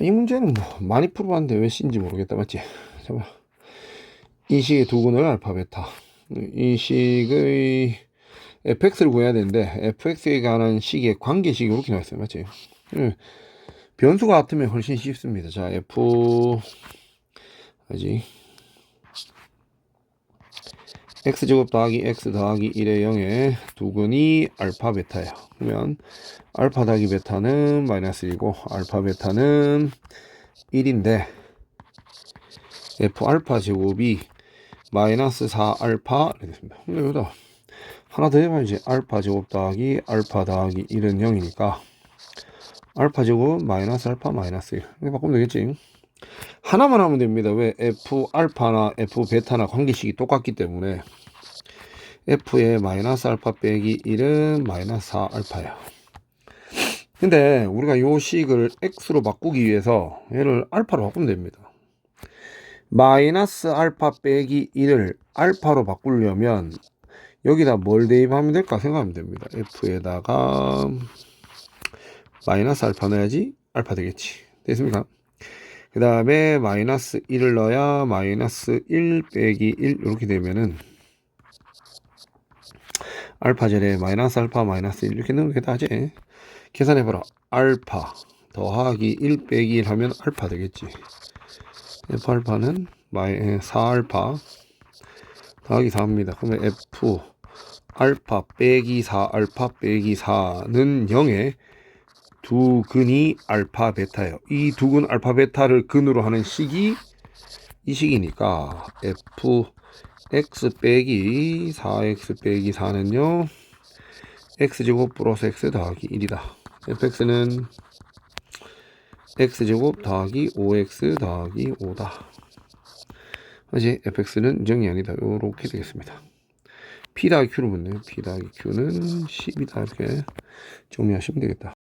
이 문제는 뭐 많이 풀어봤는데 왜 C인지 모르겠다 맞지? 잠깐 이 식의 두 근을 알파 베타 이 식의 fx를 구해야 되는데 fx에 관한 식의 관계식이 이렇게 나와 있어요 맞지? 예. 변수가 같으면 훨씬 쉽습니다 자 f 뭐지 x제곱 더하기 x 더하기 1의 0의 두근이 알파 베타예요. 그러면 알파 더하기 베타는 마이너스 1이고 알파 베타는 1인데 f 알파 제곱이 마이너스 4 알파 됐습니다. 근데 여기다 하나 더 해봐야지 알파 제곱 더하기 알파 더하기 1은 0이니까 알파 제곱 마이너스 알파 마이너스 1 이렇게 바꾸면 되겠지. 하나만 하면 됩니다. 왜? F 알파나 F 베타나 관계식이 똑같기 때문에 F의 마이너스 알파 빼기 1은 마이너스 4 알파예요. 근데 우리가 요 식을 X로 바꾸기 위해서 얘를 알파로 바꾸면 됩니다. 마이너스 알파 빼기 1을 알파로 바꾸려면 여기다 뭘 대입하면 될까 생각하면 됩니다. F에다가 마이너스 알파 넣어야지 알파 되겠지. 됐습니까? 그 다음에 마이너스 1을 넣어야 마이너스 1 빼기 1 이렇게 되면은 알파 절에 마이너스 알파 마이너스 1 이렇게 넣으면 되다지. 계산해봐라. 알파 더하기 1 빼기 1 하면 알파 되겠지. F 알파는 마이 4 알파 더하기 4입니다. 그러면 F 알파 빼기 4 알파 빼기 4는 0에 두 근이 알파 베타예요. 이 두 근 알파 베타를 근으로 하는 식이 이 식이니까 f x 빼기 4x 빼기 4는요 x제곱 플러스 x 더하기 1이다. fx는 x제곱 더하기 5x 더하기 5다. 그지 fx는 0이 아니다. 이렇게 되겠습니다. p 더하기 q를 묻네요. p 더하기 q는 10이다. 이렇게 정리하시면 되겠다.